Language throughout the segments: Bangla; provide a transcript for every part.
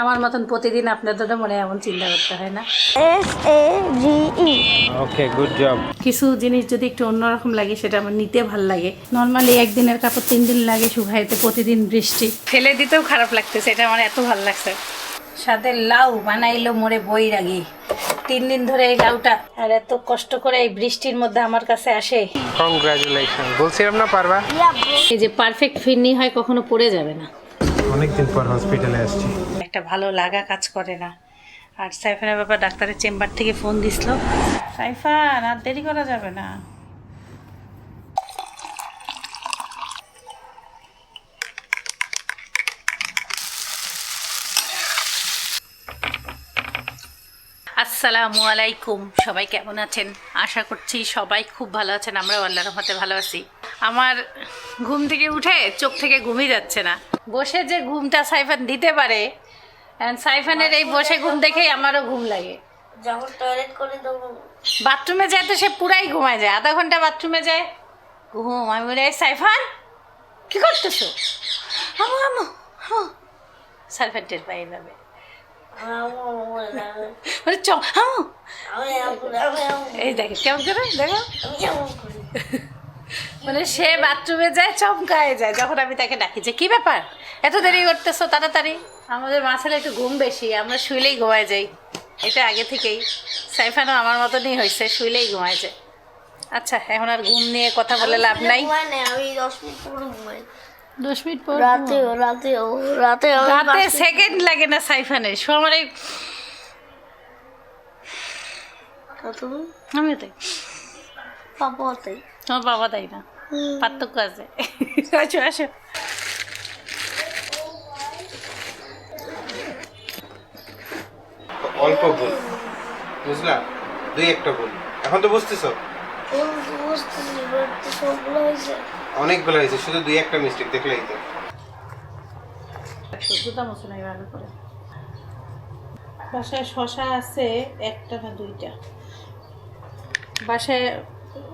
আমার মতন প্রতিদিন আপনাদেরও মনে এমন চিন্তা করতে হয় না। S A G E okay good job কিছু জিনিস যদি একটু অন্যরকম লাগে সেটা আমার নিতে ভালো লাগে। নর্মালি একদিনের কাপড় তিন দিন লাগে শুকাইতে প্রতিদিন বৃষ্টি। ফেলে দিতেও খারাপ লাগতেছে এটা আমার এত ভালো লাগছে। সাথে লাউ বানাইলো মোরে বই রাগি তিন দিন ধরে এই লাউটা আর এত কষ্ট করে এই বৃষ্টির মধ্যে আমার কাছে আসে। কংগ্রাচুলেশন বলছিলাম না পারবা? এই যে পারফেক্ট ফিরনি হয় কখনো পড়ে যাবে না। অনেকদিন পর হসপিটালে আসছি। একটা ভালো লাগা কাজ করে না। আর সাইফানের ব্যাপার ডাক্তারের চেম্বার থেকে ফোন দিছিল। সাইফান, আর দেরি করা যাবে না। আসসালামু আলাইকুম। সবাই কেমন আছেন? আশা করছি সবাই খুব ভালো আছেন। আমরাও আল্লাহর রহমতে ভালো আছি। আমার ঘুম থেকে উঠে চোখ থেকে ঘুমই যাচ্ছে না। বসে যে ঘুমটা সাইফান দিতে পারে সাইফানের এই বসে ঘুম দেখেই আমারও ঘুম লাগে। যখন টয়লেট করে দেবো বাথরুমে যায় তো সে পুরাই ঘুমায় যায়। আধা ঘণ্টা বাথরুমে যায়। ঘুম আমি বলি সাইফান কি করতেছো? আমু আমু সাইফান টের পাই এইভাবে। মানে চ আমু। এই দেখে কেমন করে? দেখো। মানে সে বাথরুমে যায় চমকায় যায়। যখন আমি তাকে ডাকি যে কি ব্যাপার? এত দেরি করতেছো তাড়াতাড়ি? আমাদের মাছের একটু ঘুম বেশি আমরা শুইলেই ঘুমায় যাই। এটা আগে থেকেই। সাইফানও আমার মতনই হয়েছে শুইলেই ঘুমায় যায়। আচ্ছা এখন আর ঘুম নিয়ে কথা বলে লাভ নাই। আমি দশ মিনিট পরে ঘুমাই। দশ মিনিট পর রাতেও রাতেও রাতে রাতে সেকেন্ড লাগে না সাইফানের সো আমার এই তা তুমি? আমিও তাই। তোমার বাবা তাই না। পার্থক্য আছে। আসো আসো। অল্প ভুল। বুঝলা? দুই একটা ভুল। এখন তো বুঝতেছো? অনেকগুলো হয়েছে। শুধু দুই একটা মিস্টেক দেখলেই তো। জুতা মতো নাই ভালো করে। বাসায় শশা আছে একটা না দুইটা। বাসায়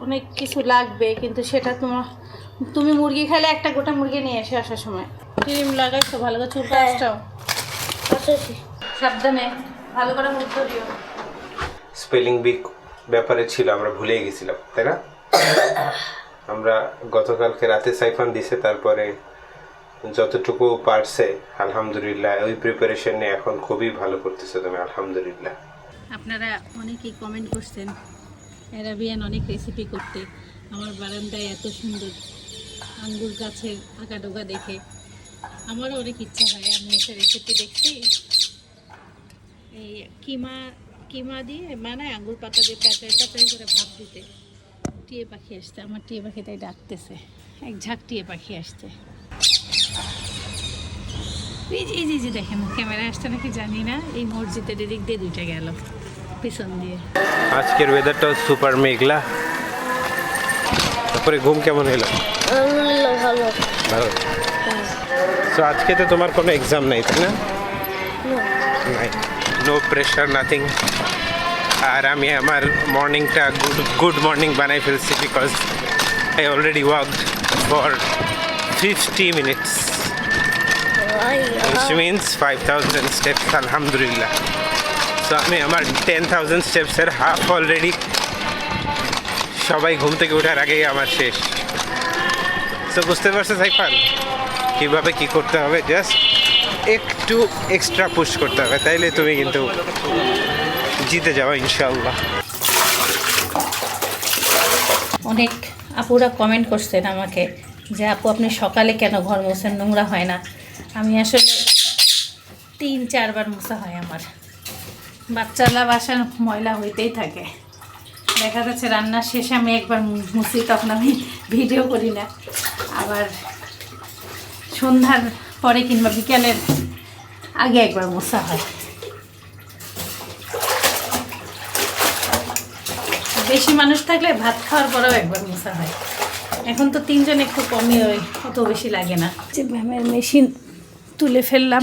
অনেক কিছু লাগবে কিন্তু সেটা তোমার তুমি মুরগি খেলে একটা গোটা মুরগি নিয়ে এসে আসার সময়। ক্রিম লাগাইছো ভালো করে চুল হ্যাঁ। কাজটাও আচ্ছা। সাবধানে। ভালো করে মুখ ধরিও। স্পেলিং বিক ব্যাপারে ছিল আমরা ভুলেই গেছিলাম তাই না? আমরা গতকালকে রাতে সাইফান দিছে তারপরে যতটুকু পারছে আলহামদুলিল্লাহ ওই প্রিপারেশন নিয়ে এখন খুবই ভালো করতেছে তুমি আলহামদুলিল্লাহ। আপনারা অনেকেই কমেন্ট করছেন অ্যারাবিয়ান অনেক রেসিপি করতে আমার বারান্দায় এত সুন্দর আঙ্গুর গাছের আঁকা ডোকা দেখে। আমারও অনেক ইচ্ছা হয় আমি একটা রেসিপি দেখছি এই কিমা কিমা দিয়ে মানে আঙ্গুর পাতা দিয়ে প্যাচাই প্যাচাই করে ভাত দিতে। টিয়ে পাখি আসছে আমার টিয়ে পাখি তাই ডাকতেছে। এক ঝাঁক টিয়ে পাখি আসছে। এই যে যে- দেখেন ক্যামেরা আসছে নাকি জানি না এই মসজিদের এদিক দিয়ে দুইটা গেল পিছন দিয়ে। আজকের ওয়েদারটাও সুপার মেঘলা। তারপরে ঘুম কেমন হলো? ভালো। ভালো। সো আজকে তো তোমার কোনো এক্সাম নাই তাই না। নাই। নো প্রেশার নাথিং আর আমি আমার মর্নিংটা গুড গুড মর্নিং বানাই ফেলছি because I already walk for fifty minutes which means 5000 steps আলহামদুলিল্লাহ সো আমি আমার টেন থাউজেন্ড স্টেপসের হাফ অলরেডি সবাই ঘুম থেকে ওঠার আগেই আমার শেষ। সো বুঝতে পারছ সাইফান? কীভাবে কি করতে হবে? জাস্ট একটু এক্সট্রা পুশ করতে হবে, তাইলে তুমি কিন্তু জিতে যাও ইনশাল্লাহ অনেক আপুরা কমেন্ট করছেন আমাকে যে, আপু, আপনি সকালে কেন ঘর মোছেন? নোংরা হয় না। আমি আসলে তিন, চারবার মোছা হয় আমার। বাচ্চারা বাসার ময়লা হইতেই থাকে। দেখা যাচ্ছে রান্নার শেষে আমি একবার মুছি, তখন আমি ভিডিও করি না। আবার সন্ধ্যার পরে কিংবা বিকেলের আগে একবার মোছা হয়। বেশি মানুষ থাকলে ভাত খাওয়ার পরেও একবার মোছা হয়। এখন তো তিনজন একটু কমই হয় অত বেশি লাগে না। যে ম্যামের মেশিন তুলে ফেললাম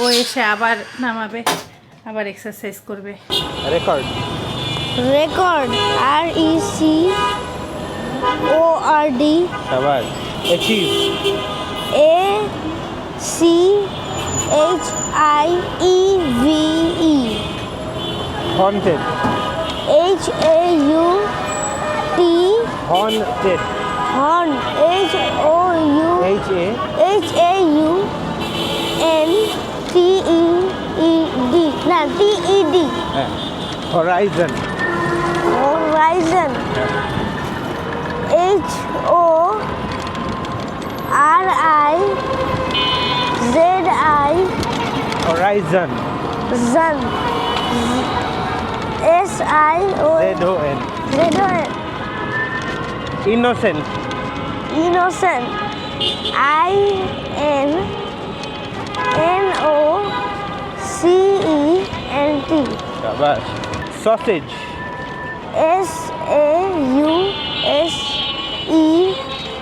ও এসে আবার নামাবে আবার এক্সারসাইজ করবে। Record record R E C O R D সবার achieve A C H I E V E. Haunted. H A U T. Haunted. H O U. H A. H A U N T E E D. No, T E D. Yeah. Horizon. Horizon. Yeah. Zan. Zan. S I O N. Z O N. Z O N. Innocent. Innocent. I N N O C E N T. Shabash. Sausage. S A U S E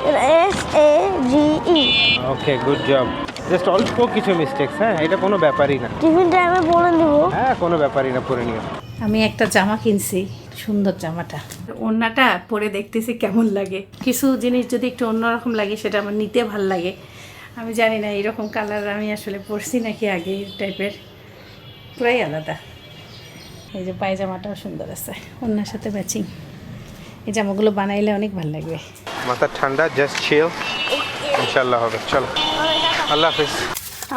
S A G E. Okay, good job. Just অল্প কিছু মিস্টেকস হ্যাঁ এটা কোনো ব্যাপারই না। টিফিন টাইমে বলে দেবো। হ্যাঁ কোনো ব্যাপারই না পরে নিও। আমি একটা জামা কিনছি সুন্দর জামাটা। ওড়নাটা পরে দেখতেছি কেমন লাগে। কিছু জিনিস যদি একটু অন্যরকম লাগে সেটা আমার নিতে ভালো লাগে। আমি জানি না এরকম কালার আমি আসলে পরছি নাকি আগে টাইপের। পুরাই আলাদা। এই যে পায়জামাটাও সুন্দর আছে ওড়নার সাথে ম্যাচিং এই জামাগুলো বানাইলে অনেক ভালো লাগবে। মাথা ঠান্ডা জাস্ট চিল ইনশাল্লাহ হবে চলো। আল্লাহ হাফিজ।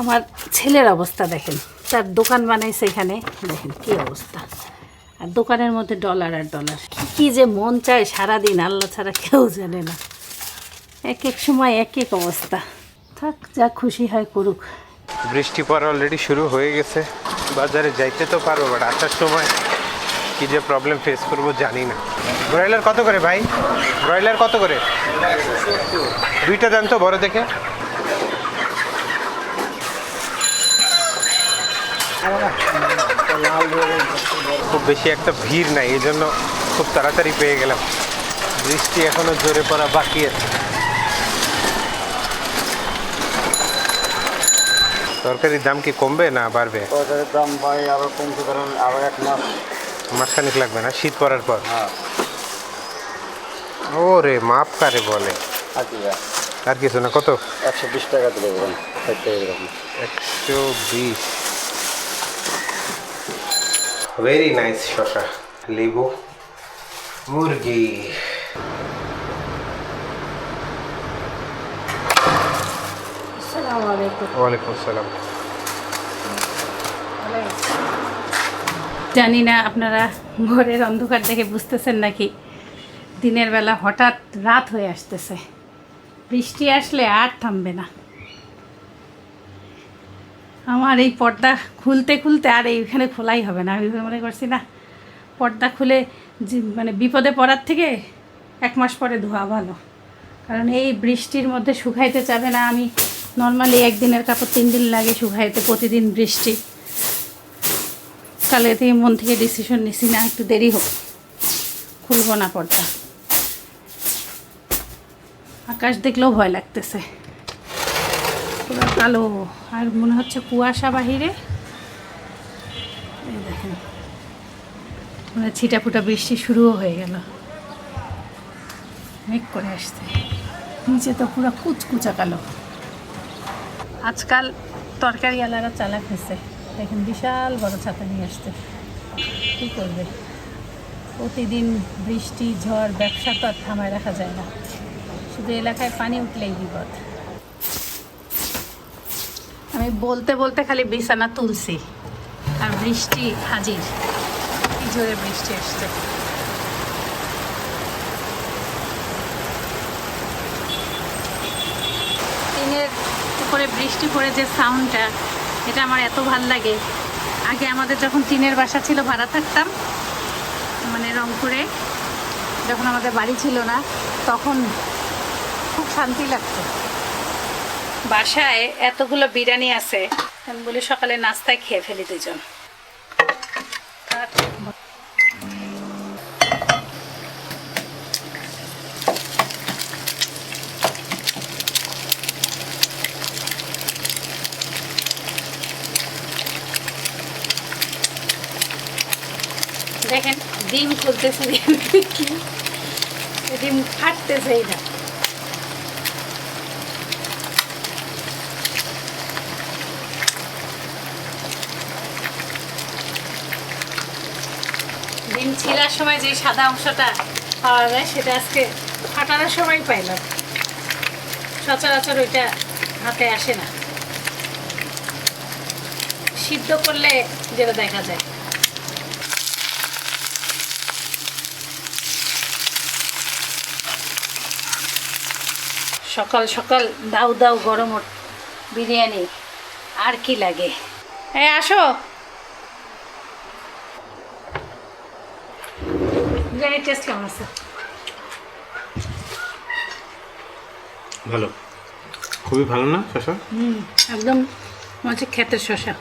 আমার ছেলের অবস্থা দেখেন। তার দোকান বানাইছে এখানে। দেখেন কি অবস্থা। আর দোকানের মধ্যে ডলার আর ডলার কি কি যে মন চায় সারাদিন আল্লাহ ছাড়া কেউ জানে না। এক এক সময় এক এক অবস্থা। থাক যা খুশি হয় করুক। বৃষ্টি পড়া অলরেডি শুরু হয়ে গেছে। বাজারে যাইতে তো পারব বাট আসার সময় কি যে প্রবলেম ফেস করব জানি না। ব্রয়লার কত করে ভাই? ব্রয়লার কত করে? দুইটা দেন তো বড় দেখে। খুব বেশি একটা ভিড় নাই এই জন্য খুব তাড়াতাড়ি পেয়ে গেলাম। বৃষ্টি এখনও জোরে পড়া বাকি আছে। তরকারির দাম কি কমবে না বাড়বে? তরকারির দাম ভাই আরও কমতে পারেন আরও এক মাস। মাসখানিক লাগবে না? শীত পড়ার পর? হ্যাঁ। ও রে মাপ কারে বলে? আর কিছু না কত? একশো বিশ টাকা একশো বিশ। ভেরি নাইস শশা লেবু মুরগি ওয়ালাইকুম আসসালাম জানি না আপনারা ঘরের অন্ধকার দেখে বুঝতেছেন নাকি? দিনের বেলা হঠাৎ রাত হয়ে আসতেছে। বৃষ্টি আসলে আর থামবে না। আমার এই পর্দা খুলতে খুলতে আর এইখানে খোলাই হবে না। আমি মনে করছি, না, পর্দা খুলে মানে বিপদে পড়ার থেকে এক মাস পরে ধোয়া ভালো। কারণ এই বৃষ্টির মধ্যে শুকাইতে চাবে না আমি। নর্মালি একদিনের কাপড় তিন দিন লাগে শুকাইতে, প্রতিদিন বৃষ্টি। কালে থেকে মন থেকে ডিসিশন নিছি, না, একটু দেরি হোক, খুলবো না পর্দা। আকাশ দেখলেও ভয় লাগতেছে। কালো, আর মনে হচ্ছে কুয়াশা বাহিরে। দেখেন মানে ছিটাফুটা বৃষ্টি শুরুও হয়ে গেল। মেঘ করে আসছে। নিচে তো পুরো কুচকুচা কালো। আজকাল তরকারিওয়ালারা চালাক হয়েছে। দেখেন, বিশাল বড় ছাতা নিয়ে আসতে কী করবে? প্রতিদিন বৃষ্টি, ঝড়, ব্যবসা তো আর থামায় রাখা যায় না। শুধু এলাকায় পানি উঠলেই বিপদ। আমি বলতে বলতে খালি বিছানা তুলছি। আর বৃষ্টি হাজির। কি জোরে বৃষ্টি আসছে। টিনের উপরে বৃষ্টি পড়ে যে সাউন্ডটা এটা আমার এত ভালো লাগে। আগে আমাদের যখন টিনের বাসা ছিল, ভাড়া থাকতাম মানে রংপুরে, যখন আমাদের বাড়ি ছিল না, তখন খুব শান্তি লাগতো। বাসায় এতগুলো বিরিয়ানি আছে, আমি বলি সকালে নাস্তায় খেয়ে ফেলি দুজন দেখেন, ডিম খুলতেছে, ডিম ফাটতেছে এইটা ডিম ছিলার সময় যে সাদা অংশটা পাওয়া যায়, সেটা আজকে ফাটানোর সময় পাইলাম। সচরাচর ওইটা হাতে আসে না। সিদ্ধ করলে যেটা দেখা যায়। সকাল সকাল দাউ দাউ গরম বিরিয়ানি, আর কি লাগে? হ্যাঁ আসো। বিরিয়ানি টেস্ট কেমন আছে? ভালো। খুবই ভালো না শশা হুম একদম মনে হচ্ছে ক্ষেতের শশা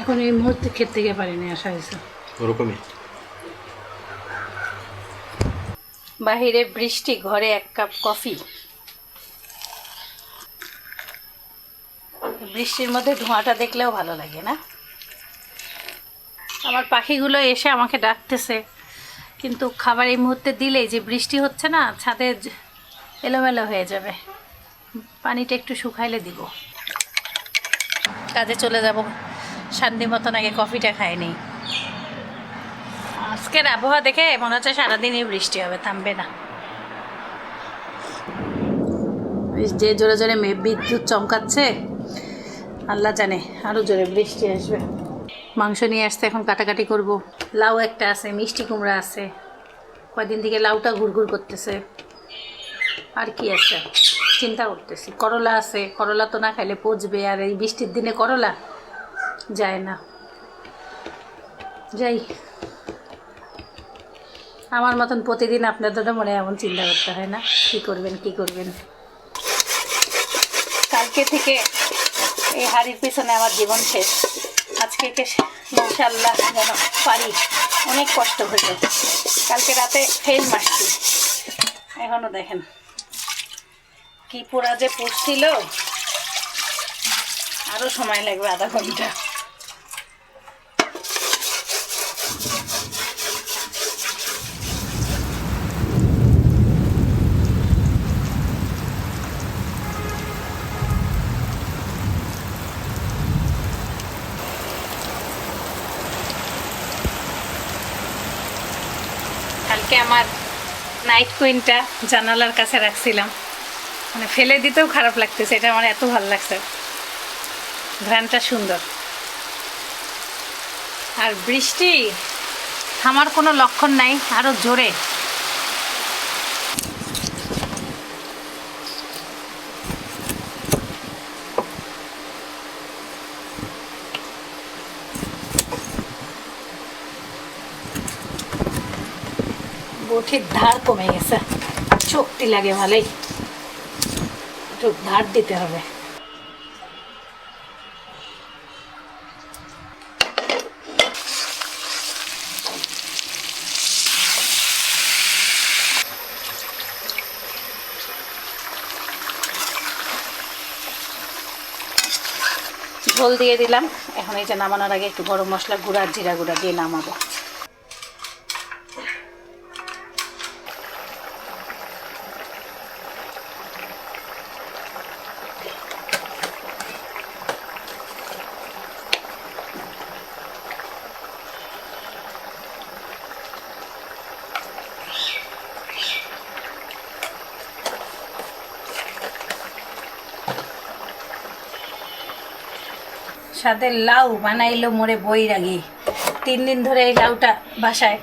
এখন এই মুহূর্তে ক্ষেত থেকে পারিনি আসা হয়েছে। ওরকমই। বাহিরে বৃষ্টি ঘরে এক কাপ কফি। বৃষ্টির মধ্যে ধোঁয়াটা দেখলেও ভালো লাগে না। আমার পাখিগুলো এসে আমাকে ডাকতেছে। কিন্তু খাবার এই মুহূর্তে দিলেই যে বৃষ্টি হচ্ছে না, ছাদে এলোমেলো হয়ে যাবে। পানিটা একটু শুকাইলে দিব। কাজে চলে যাব। শান্তি মতন আগে কফিটা খাই খাইনি আজকের আবহাওয়া দেখে মনে হচ্ছে সারাদিনই বৃষ্টি হবে, থামবে না। যে জোরে জোরে মেঘ বিদ্যুৎ চমকাচ্ছে, আল্লাহ জানে আরও জোরে বৃষ্টি আসবে। মাংস নিয়ে আসতে এখন কাটাকাটি করব। লাউ একটা আছে, মিষ্টি কুমড়া আছে। কয়দিন থেকে লাউটা ঘুরঘুর করতেছে। আর কি আছে? চিন্তা করতেছি। করলা আছে। করলা তো না খাইলে পচবে। আর এই বৃষ্টির দিনে করলা যায় না। যাই। আমার মতন প্রতিদিন আপনাদেরও মনে এমন চিন্তা করতে হয় না। কি করবেন কি করবেন? কালকে থেকে এই হাড়ির পিছনে আমার জীবন শেষ। আজকে ইনশাল্লাহ যেন পারি। অনেক কষ্ট হইল কালকে রাতে ফেল মারছি। এখনও দেখেন। কি পোড়া যে পুষছিল। আরও সময় লাগবে আধা ঘণ্টা। কালকে আমার নাইট কুইনটা জানালার কাছে রাখছিলাম। মানে ফেলে দিতেও খারাপ লাগতেছে, এটা আমার এত ভালো লাগছে। ঘ্রানটা সুন্দর। আর বৃষ্টি থামার কোনো লক্ষণ নাই আরও জোরে। বটির ধার কমে গেছে। শক্তি লাগে ভালোই একটু ধার দিতে হবে। ঝোল দিয়ে দিলাম। এখন এই যে নামানোর আগে একটু গরম মশলা গুঁড়া, জিরা গুঁড়া দিয়ে নামাবো। সাথে লাউ বানাইলো মোরে বইরাগি তিন দিন ধরে এই লাউটা বাসায়।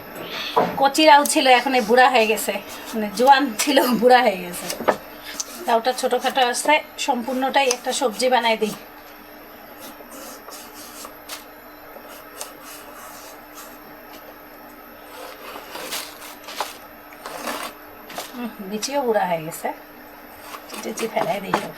কচি লাউ ছিল, এখন এই বুড়া হয়ে গেছে। মানে জোয়ান ছিল, বুড়া হয়ে গেছে। লাউটা ছোটোখাটো অবস্থায় সম্পূর্ণটাই একটা সবজি বানাই দিই। বিচিও বুড়া হয়ে গেছে। চিচি ফেলাই দিই সব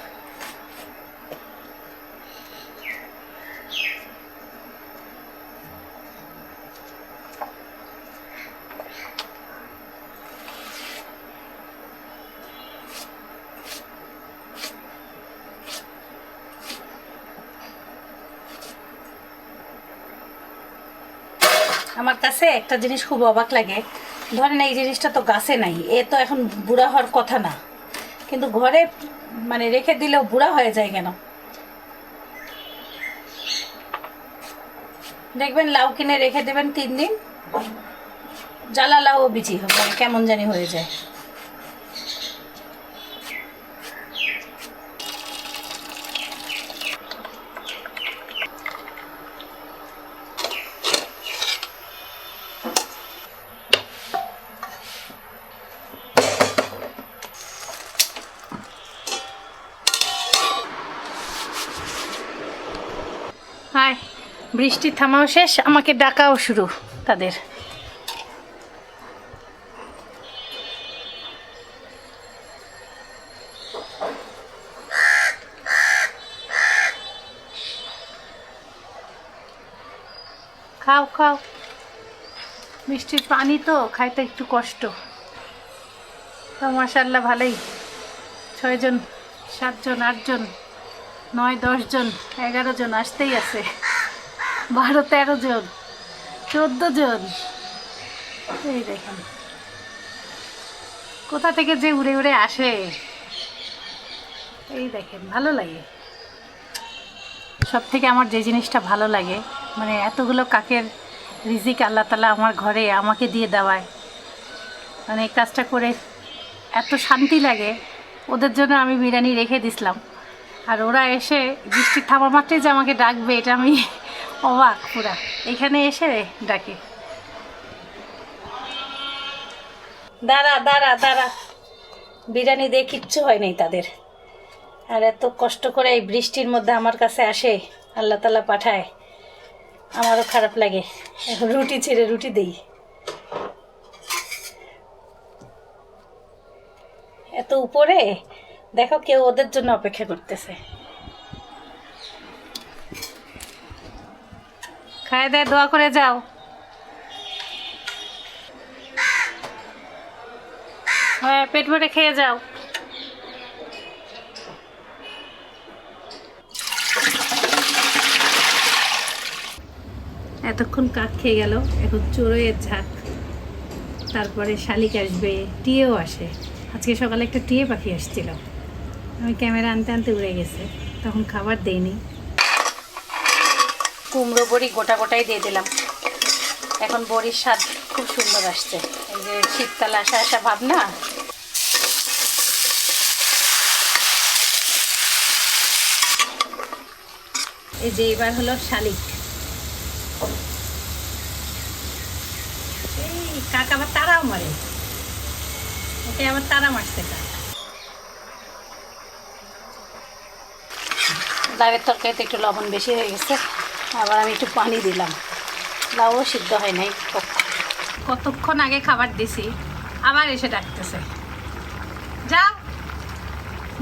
আমার কাছে একটা জিনিস খুব অবাক লাগে। ধরেন এই জিনিসটা তো গাছে নাই, এ তো এখন বুড়া হওয়ার কথা না। কিন্তু ঘরে মানে রেখে দিলেও বুড়া হয়ে যায় কেন? দেখবেন লাউ কিনে রেখে দেবেন তিন দিন জ্বালা লাউ বিচি হবে কেমন জানি হয়ে যায় হায় বৃষ্টি থামাও শেষ, আমাকে ডাকাও শুরু তাদের। খাও খাও। বৃষ্টির পানি তো, খাইতে একটু কষ্ট। তো মাসাল্লাহ ভালোই। ছয়জন, সাতজন, আটজন, নয়, দশজন, এগারো জন আসতেই আছে। বারো, তেরো জন, চোদ্দ জন। এই দেখেন। কোথা থেকে যে উড়ে উড়ে আসে? এই দেখেন, ভালো লাগে। সব থেকে আমার যে জিনিসটা ভালো লাগে মানে এতগুলো কাকের রিজিক আল্লাহ তালা আমার ঘরে আমাকে দিয়ে দেওয়ায়। মানে এই কাজটা করে এত শান্তি লাগে, ওদের জন্য আমি বিরিয়ানি রেখে দিছিলাম। আর ওরা এসে বৃষ্টি থামা মাত্রই যে আমাকে ডাকবে, এটা আমি অবাক পুরা। এখানে এসে ডাকে। দাঁড়া দাঁড়া দাঁড়া। বিরিয়ানি দিয়ে কিচ্ছু হয় নাই তাদের। আর এত কষ্ট করে এই বৃষ্টির মধ্যে আমার কাছে আসে, আল্লাহ তালা পাঠায়। আমারও খারাপ লাগে। এখন রুটি ছেড়ে রুটি দেই। এত উপরে? দেখো কেউ ওদের জন্য অপেক্ষা করতেছে। খায় দেয় দোয়া করে যাও। হ্যাঁ পেট ভরে খেয়ে যাও। এতক্ষণ কাক খেয়ে গেল, এখন চড়োয়ের ঝাঁক। তারপরে শালিক আসবে টিয়েও আসে। আজকে সকালে একটা টিয়ে পাখি আসছিল। আমি ক্যামেরা আনতে আনতে উড়ে গেছে, তখন খাবার দেইনি কুমড়ো বড়ি গোটা গোটাই দিয়ে দিলাম। এখন বড়ির স্বাদ খুব সুন্দর আসছে। এই যে শীতকাল আসা আসা ভাব না এই যে এবার হলো শালিক। কাক আবার তারাও মারে। ওকে আবার তারা মারছে কাক। ডালের তরকারিতে একটু লবণ বেশি হয়ে গেছে। আবার আমি একটু পানি দিলাম। লাউও সিদ্ধ হয় নাই। কতক্ষণ আগে খাবার দিছি? আবার এসে ডাকতেছে। যাও।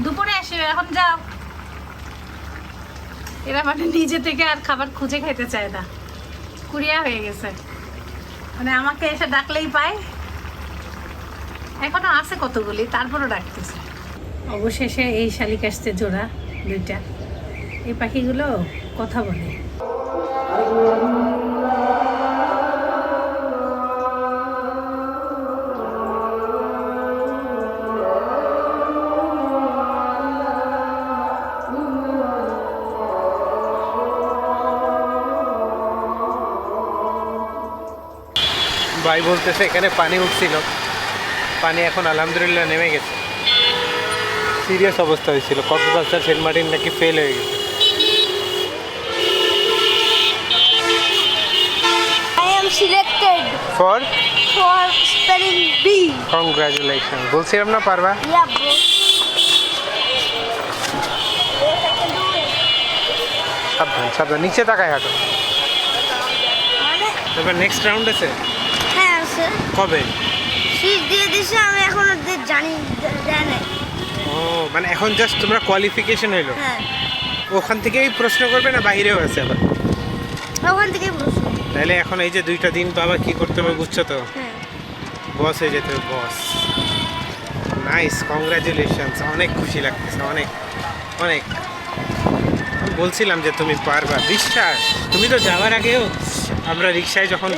দুপুরে এসে এখন যাও। এরা মানে নিজে থেকে আর খাবার খুঁজে খেতে চায় না। কুড়িয়া হয়ে গেছে। মানে আমাকে এসে ডাকলেই পায়। এখনও আছে কতগুলি, তারপরও ডাকতেছে। অবশেষে এই শালিক আসছে জোড়া, দুইটা। এই পাখিগুলো কথা বলে। ভাই বলতেছে, এখানে পানি উঠছিল। পানি এখন আলহামদুলিল্লাহ নেমে গেছে। সিরিয়াস অবস্থা হয়েছিল। কক্সবাজার, সেন্ট মার্টিন নাকি ফেল হয়ে গেছে। For for spelling B. Congratulation বলছিলাম না পারবা Yeah, bro. সাবধান সাবধান। নিচে তাকায় হাঁটো। এবার নেক্সট রাউন্ড আছে। হ্যাঁ আছে। কবে? শীত দিয়ে দিছে আমি এখনও জানি নাই। ও মানে এখন জাস্ট তোমরা কোয়ালিফিকেশন হইল। হ্যাঁ। ওখান থেকেই প্রশ্ন করবে না বাইরেও আছে আবার? ওখান থেকে প্রশ্ন তাহলে এখন এই যে দুইটা দিন বাবা কি করতে হবে বুঝছ তো? হ্যাঁ। বস হয়ে যেতে হবে বস নাইস কংগ্রাচুলেশনস অনেক খুশি লাগতেছে অনেক অনেক। বলছিলাম যে তুমি পারবা। বিশ্বাস তুমি তো যাওয়ার আগেও আমরা রিক্সায় যখন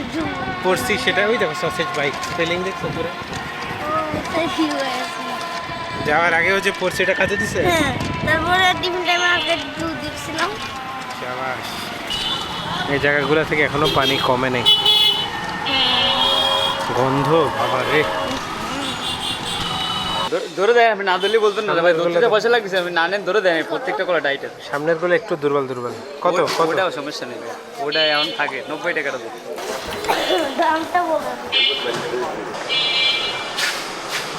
পড়ছি সেটা ওই দেখো সসেজ বাইক স্পেলিং দেখছ পুরো? যাওয়ার আগেও যে পড়ছি এটা কাজে দিছে? হ্যাঁ তারপরে টাইমে আগে দুধ দিচ্ছিলাম। শাবাশ এই জায়গাগুলো থেকে এখনও পানি কমে নেই। গন্ধ বাবা রে। ধরে- দেয় আমি না ধরলে বলতেন না ভাই ধরতে পয়সা লাগছে আমি না নেন ধরে দেয় আমি প্রত্যেকটা কলা ডাইটের সামনেরগুলো একটু দুর্বল দুর্বল। কত কত? ওটাও সমস্যা নেই ওটা এমন থাকে নব্বই টাকাটা দেয় দামটা বলো।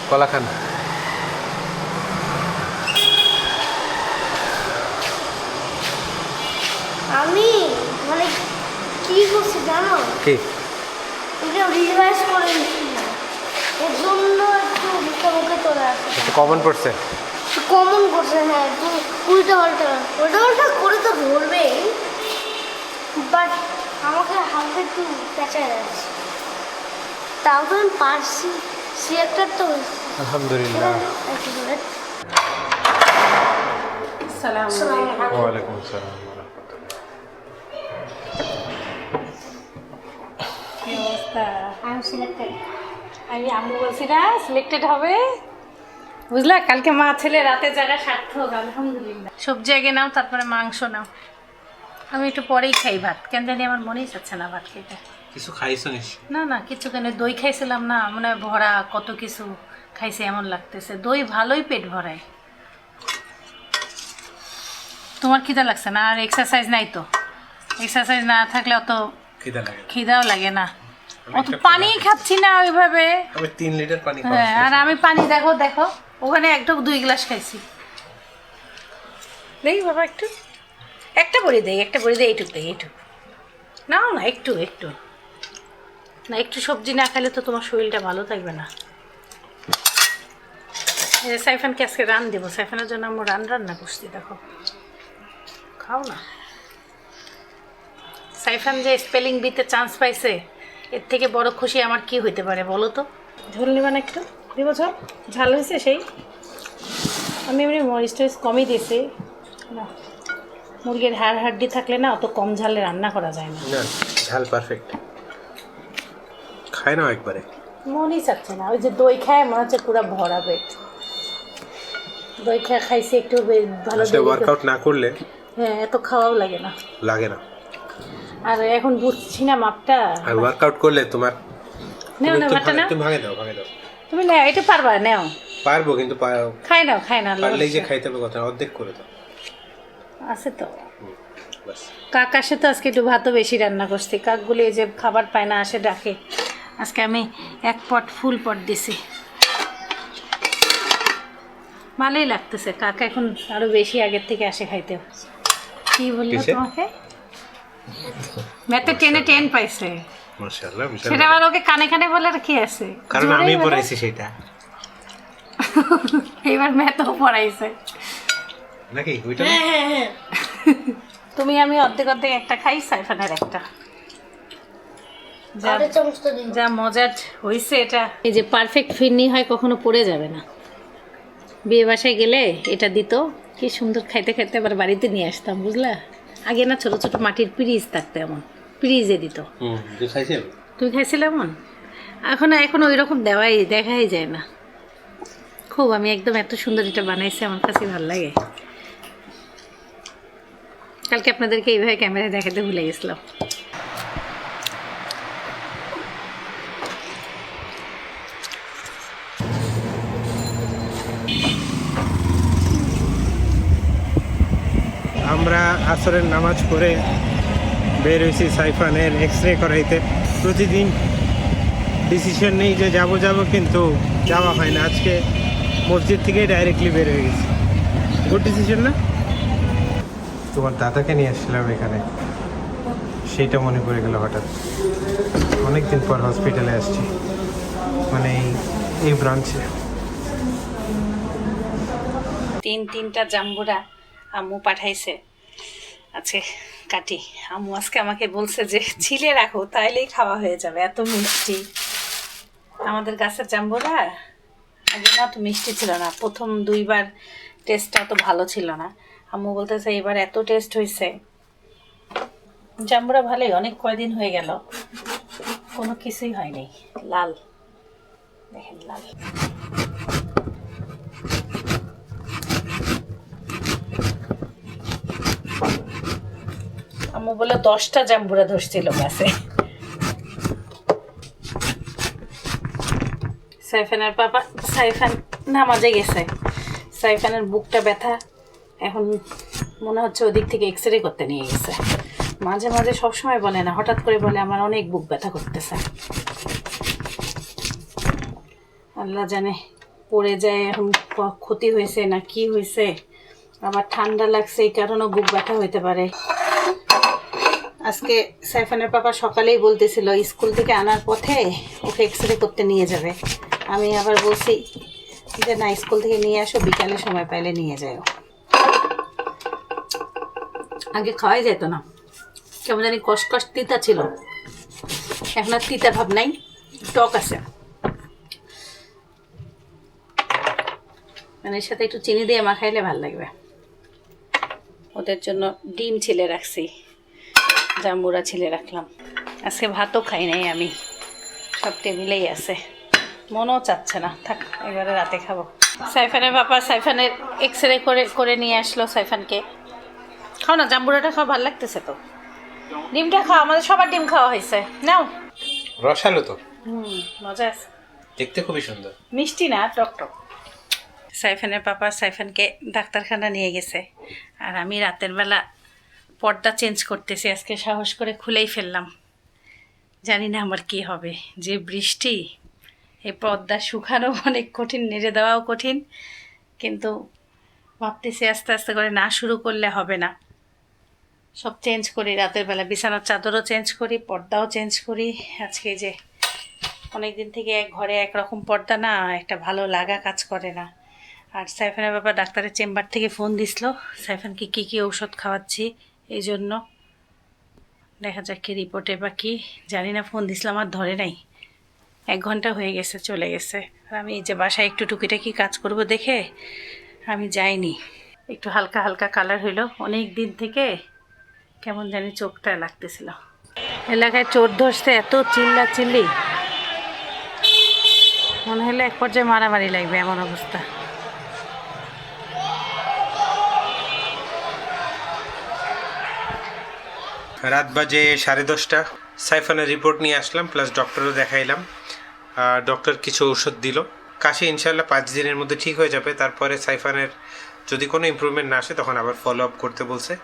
কলা খান আমি মানে কি করছি জানো? কি? এটা রিভাইজ করে এর জন্য একটু মুখে মুখে চলে আসে। কমন পড়ছে কমন করছে হ্যাঁ একটু উল্টা পাল্টা। উল্টা পাল্টা করে তো ধরবে বাট আমাকে হালকা একটু পেঁচায় যাচ্ছে। তাও তো আমি পারছি সে একটা তো আলহামদুলিল্লাহ। একটু ধরে। সালাম ওয়ালাইকুম আসসালাম অবস্থা। সিলেক্টেড আমি আম্মু বলছি না সিলেক্টেড হবে। বুঝলা? কালকে মা ছেলে রাতে জায়গা সার্থক আলহামদুলিল্লাহ। সবজি আগে নাও তারপরে মাংস নাও। আমি একটু পরেই খাই ভাত। কেন জানি আমার মনেই যাচ্ছে না ভাত খেতে। কিছু খাইছো না না কিছু কেন। দই খাইছিলাম না মানে ভরা কত কিছু খাইছে এমন লাগতেছে। দই ভালোই পেট ভরায়। তোমার খিদা লাগছে না? আর এক্সারসাইজ নাই তো। এক্সারসাইজ না থাকলে অত খিদা লাগে খিদাও লাগে না। অত পানি খাচ্ছি না ওইভাবে। আমি তিন লিটার পানি হ্যাঁ আর আমি পানি দেখো দেখো। ওখানে একটু দুই গ্লাস খাইছি। দেখি বাবা একটু। একটা বড়ি দেই একটা বড়ি দেই এইটুক দেই এইটুক। না না একটু একটু। না একটু সবজি না খেলে তো তোমার শরীরটা ভালো থাকবে না। সাইফানকে আজকে রান দেবো। সাইফানের জন্য আমরা রান রান্না করছি দেখো। খাও না। সাইফান যে স্পেলিং বিতে চান্স পাইছে এর থেকে বড় খুশি আমার কি হইতে পারে বলো তো? ঝোল নেবেন একটু। দিব ঝোল ঝাল হয়েছে সেই? আমি এমনি মরিচ টরিচ কমই দিয়েছি। না মুরগির হাড় হাড্ডি থাকলে না অত কম ঝালে রান্না করা যায় না। না ঝাল পারফেক্ট খায় না একবারে। মনই চাচ্ছে না ওই যে দই খায় মনে হচ্ছে পুরো ভরা পেট। দই খায় খাইছি একটু ভালো করে- ওয়ার্কআউট না করলে হ্যাঁ এত খাওয়াও লাগে না। লাগে না। আর এখন বুঝছি না মাপটা। আর ওয়ার্কআউট করলে তোমার নেও না ভাতটা ভাঙে- তুমি ভাঙে দাও ভাঙে দাও। তুমি নেও এটা পারবা নেও। পারব কিন্তু খাই নাও খাই না পারলেই যে খাইতে হবে কথা অর্ধেক করে দাও। আছে তো। বাস কাক আসে তো আজকে একটু ভাতও বেশি রান্না করছি। কাকগুলি যে খাবার পায় না আসে ডাকে। আজকে আমি এক পট ফুল পট দিছি। ভালোই লাগতেছে কাকা এখন আরও বেশি আগের থেকে আসে খাইতে কি বলল তোমাকে? ম্যাথে টেনে টেন পাইছে। মাশাআল্লাহ সেটা আবার ওকে কানে কানে বলে আর কি আছে? কারণ আমি পড়াইছি সেটা। এবার ম্যাথও পড়াইছে। নাকি? ওইটা না? তুমি আমি অর্ধেক অর্ধেক একটা খাই সাইফানের একটা। যা মজার হয়েছে এটা। এই যে পারফেক্ট ফিরনি হয় কখনো পড়ে যাবে না। বিয়ে বাসায় গেলে এটা দিত। কি সুন্দর খাইতে খাইতে আবার বাড়িতে নিয়ে আসতাম বুঝলা? আগে না ছোট ছোট মাটির পিরিজ থাকতো এমন পিরিজে দিত। তুমি তুই খাইছেন এমন? এখন এখন ওই রকম দেওয়াই দেখাই যায় না। খুব আমি একদম এত সুন্দর এটা বানাইছি আমার কাছে ভালো লাগে। কালকে আপনাদেরকে এইভাবে ক্যামেরায় দেখাতে ভুলে গেছিলাম। আমরা আসরের নামাজ পড়ে বের হয়েছি সাইফানের এক্স রে করাইতে। প্রতিদিন ডিসিশন নেই যে যাব যাব কিন্তু যাওয়া হয় না। আজকে মসজিদ থেকে ডাইরেক্টলি বের হয়ে গেছি। গুড ডিসিশন না? তোমার দাদাকে নিয়ে আসছিলাম এখানে। সেইটা মনে পড়ে গেল হঠাৎ। অনেকদিন পর হসপিটালে আসছি। মানে এই এই ব্রাঞ্চে তিন তিনটা জাম্বুরা আম্মু পাঠাইছে। আছে, কাটি। আম্মু আজকে আমাকে বলছে যে, ছিলে রাখো, তাইলেই খাওয়া হয়ে যাবে, এত মিষ্টি। আমাদের গাছের জাম্বুরা আগে না তো মিষ্টি ছিল না। প্রথম দুইবার টেস্টটা অত ভালো ছিল না। আম্মু বলতেছে, এবার এত টেস্ট হয়েছে জাম্বুরা ভালোই, অনেক কয়দিন হয়ে গেল। কোনো কিছুই হয়নি। লাল। দেখেন, লাল। আম্মু বলে দশটা জাম্বুরা ধরছিল গাছে সাইফানের পাপা, সাইফান নামাজে গেছে। সাইফানের বুকটা ব্যথা, এখন মনে হচ্ছে ওদিক থেকে এক্স রে করতে নিয়ে গেছে। মাঝে মাঝে সবসময় বলে না, হঠাৎ করে বলে আমার অনেক বুক ব্যথা করতেছে। আল্লাহ জানে পড়ে যায় এখন ক্ষতি হয়েছে না কি হয়েছে। আবার ঠান্ডা লাগছে, এই কারণেও বুক ব্যথা হইতে পারে। আজকে সাইফানের পাপা সকালেই বলতেছিল, স্কুল থেকে আনার পথে ওকে এক্স রে করতে নিয়ে যাবে। আমি আবার বলছি যে, না, স্কুল থেকে নিয়ে আসো, বিকালে সময় পাইলে নিয়ে যাও আগে খাওয়াই যেত না। কেমন জানি কষকষ তিতা ছিল। এখন আর তিতা ভাব নাই, টক আছে। মানে এর সাথে একটু চিনি দিয়ে মাখাইলে ভালো লাগবে। ওদের জন্য ডিম ছিলে রাখছি। জাম্বুরা ছিলে রাখলাম। আজকে ভাতও খাই নাই আমি। সব টেবিলেই আছে। মনও চাচ্ছে না। থাক এবারে রাতে খাব। সাইফানের বাবা সাইফানের এক্স রে করে করে নিয়ে আসলো সাইফানকে। খাও না জাম্বুরাটা খাওয়া ভালো লাগতেছে তো। ডিমটা খাওয়া আমাদের সবার ডিম খাওয়া হয়েছে। নাও। রসালো তো। হুম মজা আছে। দেখতে খুবই সুন্দর। মিষ্টি না টক টক। সাইফানের পাপা সাইফানকে ডাক্তারখানা নিয়ে গেছে। আর আমি রাতের বেলা পর্দা চেঞ্জ করতেছি, আজকে সাহস করে খুলেই ফেললাম। জানি না আমার কি হবে। যে বৃষ্টি, এই পর্দা শুকানো অনেক কঠিন, নেড়ে দেওয়াও কঠিন, কিন্তু ভাবতেছি আস্তে আস্তে করে না শুরু করলে হবে না। সব চেঞ্জ করি, রাতের বেলা বিছানার চাদরও চেঞ্জ করি, পর্দাও চেঞ্জ করি। আজকে যে অনেকদিন থেকে এক ঘরে একরকম পর্দা না, একটা ভালো লাগা কাজ করে না। আর সাইফানের বাবা ডাক্তারের চেম্বার থেকে ফোন দিছিল, সাইফানকে কী কী ঔষধ খাওয়াচ্ছি এই জন্য দেখা যাক কি রিপোর্টে বা কি। জানি না ফোন দিছিলাম আর ধরে নাই। এক ঘণ্টা হয়ে গেছে, চলে গেছে। আর আমি এই যে বাসায় একটু টুকিটাকি কাজ করব দেখে আমি যাইনি। একটু হালকা হালকা কালার হইল। অনেক দিন থেকে কেমন জানি চোখটা লাগতেছিল। এলাকায় চোর ধরছে, এত চিল্লা চিল্লি মনে হলে এক পর্যায়ে মারামারি লাগবে এমন অবস্থা। রাত বাজে সাড়ে দশটা। সাইফানের রিপোর্ট নিয়ে আসলাম প্লাস ডক্টরও দেখাইলাম। আর ডক্টর কিছু ওষুধ দিল। কাশি ইনশাল্লাহ পাঁচ দিনের মধ্যে ঠিক হয়ে যাবে। তারপরে সাইফানের যদি কোনো ইমপ্রুভমেন্ট না আসে, তখন আবার ফলো আপ করতে বলছে।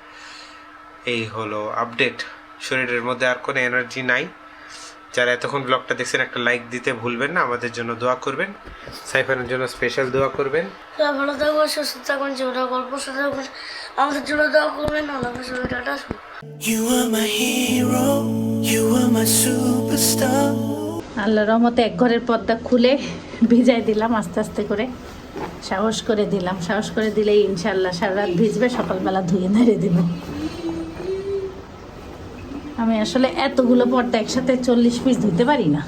এই হলো আপডেট শরীরের মধ্যে আর কোনো এনার্জি নাই। যারা এতক্ষণ ব্লগটা দেখছেন, একটা লাইক দিতে ভুলবেন না। আমাদের জন্য দোয়া করবেন। সাইফানের জন্য স্পেশাল দোয়া করবেন। ভালো থাকব সুস্থ থাকবেন জীবনের গল্প আমাদের জন্য দেওয়া করবেন। আল্লাহ আল্লাহ রহমতে এক ঘরের পর্দা খুলে ভিজাই দিলাম আস্তে আস্তে করে। সাহস করে দিলাম, সাহস করে দিলেই ইনশাল্লাহ সারা রাত ভিজবে, সকালবেলা ধুয়ে নেড়ে দিব। আমি আসলে এতগুলো পর্দা একসাথে চল্লিশ পিস ধুতে পারি না।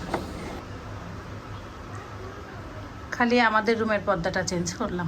খালি আমাদের রুমের পর্দাটা চেঞ্জ করলাম।